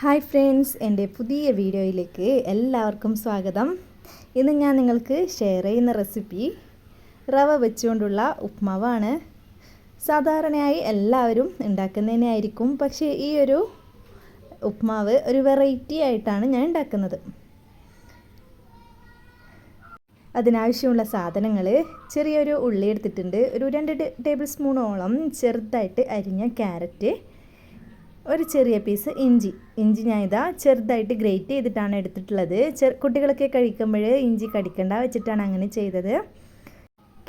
Hi friends എന്റെ പുതിയ വീഡിയോയിലേക്ക് എല്ലാവർക്കും സ്വാഗതം. ഇന്ന് ഞാൻ നിങ്ങൾക്ക് ഷെയർ ചെയ്യുന്ന റെസിപ്പി റവ വെച്ചുകൊണ്ടുള്ള ഉപ്മാവാണ്. സാധാരണയായി എല്ലാവരും ഉണ്ടാക്കുന്നതിനായിരിക്കും പക്ഷേ ഈ ഒരു ഉപ്മാവ് ഒരു വെറൈറ്റി ആയിട്ടാണ് ഞാൻ ഉണ്ടാക്കുന്നത്. അതിനാവശ്യമുള്ള സാധനങ്ങൾ ചെറിയൊരു ഉള്ളി എടുത്തിട്ടുണ്ട്. ഒരു രണ്ട് ടേബിൾ സ്പൂണോളം ചെറുതായിട്ട് അരിഞ്ഞ ക്യാരറ്റ് ഒരു ചെറിയ പീസ് ഇഞ്ചി. ഇഞ്ചി ഞാൻ ഇതാ ചെറുതായിട്ട് ഗ്രേറ്റ് ചെയ്തിട്ടാണ് എടുത്തിട്ടുള്ളത്. ചെറു കുട്ടികളൊക്കെ കഴിക്കുമ്പോൾ ഇഞ്ചി കടിക്കണ്ട വെച്ചിട്ടാണ് അങ്ങനെ ചെയ്തത്.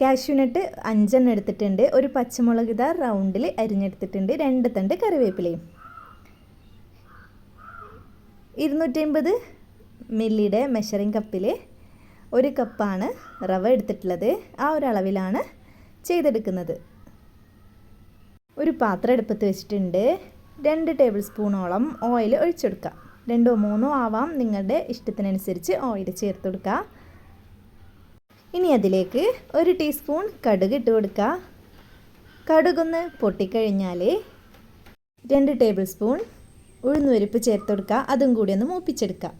കാഷ്യൂനട്ട് അഞ്ചെണ്ണം എടുത്തിട്ടുണ്ട്. ഒരു പച്ചമുളക് ഇതാ റൗണ്ടിൽ അരിഞ്ഞെടുത്തിട്ടുണ്ട്. രണ്ട് തണ്ട് കറിവേപ്പിലയും. ഇരുന്നൂറ്റമ്പത് മില്ലിയുടെ മെഷറിംഗ് കപ്പിൽ ഒരു കപ്പാണ് റവ എടുത്തിട്ടുള്ളത്. ആ ഒരു അളവിലാണ് ചെയ്തെടുക്കുന്നത്. ഒരു പാത്രം എടുപ്പത്ത് വെച്ചിട്ടുണ്ട്. രണ്ട് ടേബിൾ സ്പൂണോളം ഓയിൽ ഒഴിച്ചെടുക്കുക. രണ്ടോ മൂന്നോ ആവാം നിങ്ങളുടെ ഇഷ്ടത്തിനനുസരിച്ച് ഓയിൽ ചേർത്ത് കൊടുക്കുക ഇനി അതിലേക്ക് ഒരു ടീസ്പൂൺ കടുക് ഇട്ട് കൊടുക്കുക. കടുകൊന്ന് പൊട്ടിക്കഴിഞ്ഞാൽ രണ്ട് ടേബിൾ സ്പൂൺ ഉഴുന്നുപരിപ്പ് ചേർത്ത് കൊടുക്കുക. അതും കൂടി ഒന്ന് മൂപ്പിച്ചെടുക്കുക.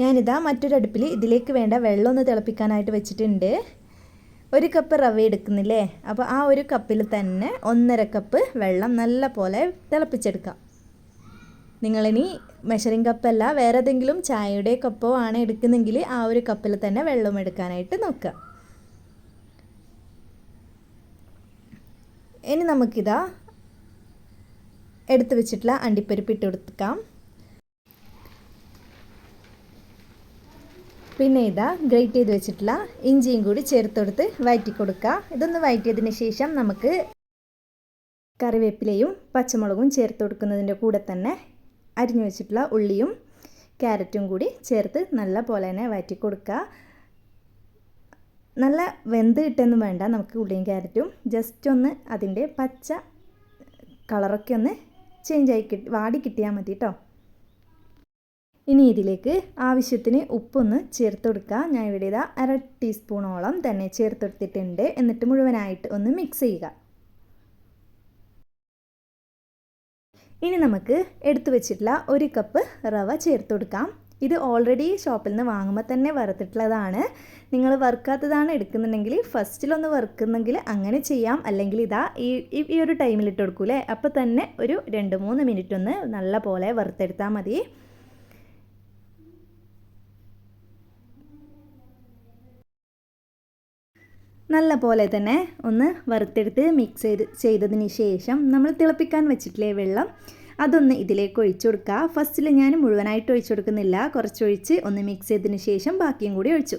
ഞാനിതാ മറ്റൊരടുപ്പിൽ ഇതിലേക്ക് വേണ്ട വെള്ളം ഒന്ന് തിളപ്പിക്കാനായിട്ട് വെച്ചിട്ടുണ്ട്. ഒരു കപ്പ് റവ എടുക്കുന്നില്ലേ? അപ്പോൾ ആ ഒരു കപ്പിൽ തന്നെ ഒന്നര കപ്പ് വെള്ളം നല്ല പോലെ തിളപ്പിച്ചെടുക്കാം നിങ്ങളിനി മെഷറിംഗ് കപ്പല്ല വേറെ ഏതെങ്കിലും ചായയുടെ കപ്പോ ആണ് എടുക്കുന്നെങ്കിൽ ആ ഒരു കപ്പിൽ തന്നെ വെള്ളം എടുക്കാനായിട്ട് നോക്കുക. ഇനി നമുക്കിതാ എടുത്തു വെച്ചിട്ടുള്ള അണ്ടിപ്പരിപ്പ് ഇട്ട് കൊടുക്കാം. പിന്നെ ഇതാ ഗ്രേറ്റ് ചെയ്ത് വെച്ചിട്ടുള്ള ഇഞ്ചിയും കൂടി ചേർത്തെടുത്ത് വയറ്റി കൊടുക്കുക ഇതൊന്ന് വയറ്റിയതിന് ശേഷം നമുക്ക് കറിവേപ്പിലയും പച്ചമുളകും ചേർത്ത് കൊടുക്കുന്നതിന്റെ കൂടെ തന്നെ അരിഞ്ഞു വെച്ചിട്ടുള്ള ഉള്ളിയും ക്യാരറ്റും കൂടി ചേർത്ത് നല്ല പോലെ തന്നെ വയറ്റി കൊടുക്കുക നല്ല വെന്ത് കിട്ടൊന്നും വേണ്ട നമുക്ക് ഉള്ളിയും ക്യാരറ്റും. ജസ്റ്റ് ഒന്ന് അതിന്റെ പച്ച കളറൊക്കെ ഒന്ന് ചേഞ്ച് ആയി കിട്ടി വാടി കിട്ടിയാൽ മതി കേട്ടോ. ഇനി ഇതിലേക്ക് ആവശ്യത്തിന് ഉപ്പൊന്ന് ചേർത്ത് കൊടുക്കുക ഞാൻ ഇവിടെ ഇതാ അര ടീസ്പൂണോളം തന്നെ ചേർത്തെടുത്തിട്ടുണ്ട്. എന്നിട്ട് മുഴുവനായിട്ട് ഒന്ന് മിക്സ് ചെയ്യുക. ഇനി നമുക്ക് എടുത്തു വെച്ചിട്ടുള്ള ഒരു കപ്പ് റവ ചേർത്ത് കൊടുക്കാം ഇത് ഓൾറെഡി ഷോപ്പിൽ നിന്ന് വാങ്ങുമ്പോൾ തന്നെ വറുത്തിട്ടുള്ളതാണ്. നിങ്ങൾ വറുക്കാത്തതാണ് എടുക്കുന്നുണ്ടെങ്കിൽ ഫസ്റ്റിലൊന്ന് വറുക്കുന്നെങ്കിൽ അങ്ങനെ ചെയ്യാം. അല്ലെങ്കിൽ ഇതാ ഈ ഈ ഒരു ടൈമിൽ ഇട്ട് കൊടുക്കൂലേ? അപ്പോൾ തന്നെ ഒരു രണ്ട് മൂന്ന് മിനിറ്റ് ഒന്ന് നല്ല പോലെ വറുത്തെടുത്താൽ മതി. നല്ല പോലെ തന്നെ ഒന്ന് വറുത്തെടുത്ത് മിക്സ് ചെയ്ത് ചെയ്തതിന് ശേഷം നമ്മൾ തിളപ്പിക്കാൻ വെച്ചിട്ടില്ലേ വെള്ളം അതൊന്ന് ഇതിലേക്ക് ഒഴിച്ചു കൊടുക്കുക. ഫസ്റ്റിൽ ഞാൻ മുഴുവനായിട്ട് ഒഴിച്ചു കൊടുക്കുന്നില്ല. കുറച്ചൊഴിച്ച് ഒന്ന് മിക്സ് ചെയ്തതിന് ശേഷം ബാക്കിയും കൂടി ഒഴിച്ചു.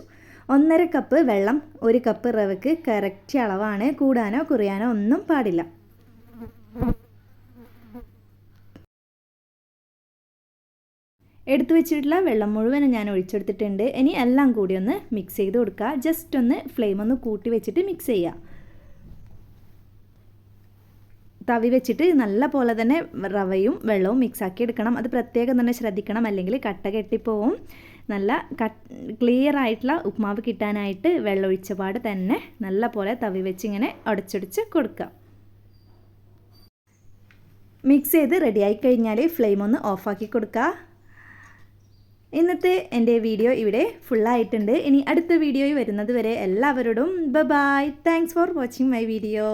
ഒന്നര കപ്പ് വെള്ളം ഒരു കപ്പ് റവക്ക് കറക്റ്റ് അളവാണ്. കൂടാനോ കുറയാനോ ഒന്നും പാടില്ല. എടുത്തു വെച്ചിട്ടുള്ള വെള്ളം മുഴുവനും ഞാൻ ഒഴിച്ചെടുത്തിട്ടുണ്ട്. ഇനി എല്ലാം കൂടി ഒന്ന് മിക്സ് ചെയ്ത് കൊടുക്കുക. ജസ്റ്റ് ഒന്ന് ഫ്ലെയിം ഒന്ന് കൂട്ടി വെച്ചിട്ട് മിക്സ് ചെയ്യുക. തവി വെച്ചിട്ട് നല്ല പോലെ തന്നെ റവയും വെള്ളവും മിക്സാക്കി എടുക്കണം. അത് പ്രത്യേകം തന്നെ ശ്രദ്ധിക്കണം. അല്ലെങ്കിൽ കട്ട കെട്ടിപ്പോവും. നല്ല കട്ട് ക്ലിയർ ആയിട്ടുള്ള ഉപ്മാവ് കിട്ടാനായിട്ട് വെള്ളം ഒഴിച്ച പാട് തന്നെ നല്ല പോലെ തവി വെച്ച് ഇങ്ങനെ ഉടച്ചൊടിച്ച് കൊടുക്കുക. മിക്സ് ചെയ്ത് റെഡിയായി കഴിഞ്ഞാൽ ഫ്ലെയിം ഒന്ന് ഓഫാക്കി കൊടുക്കുക. ഇന്നത്തെ എന്റെ വീഡിയോ ഇവിടെ ഫുള്ളായിട്ടുണ്ട് ഇനി അടുത്ത വീഡിയോയിൽ വരുന്നത് വരെ എല്ലാവരോടും ബ bye thanks for watching my video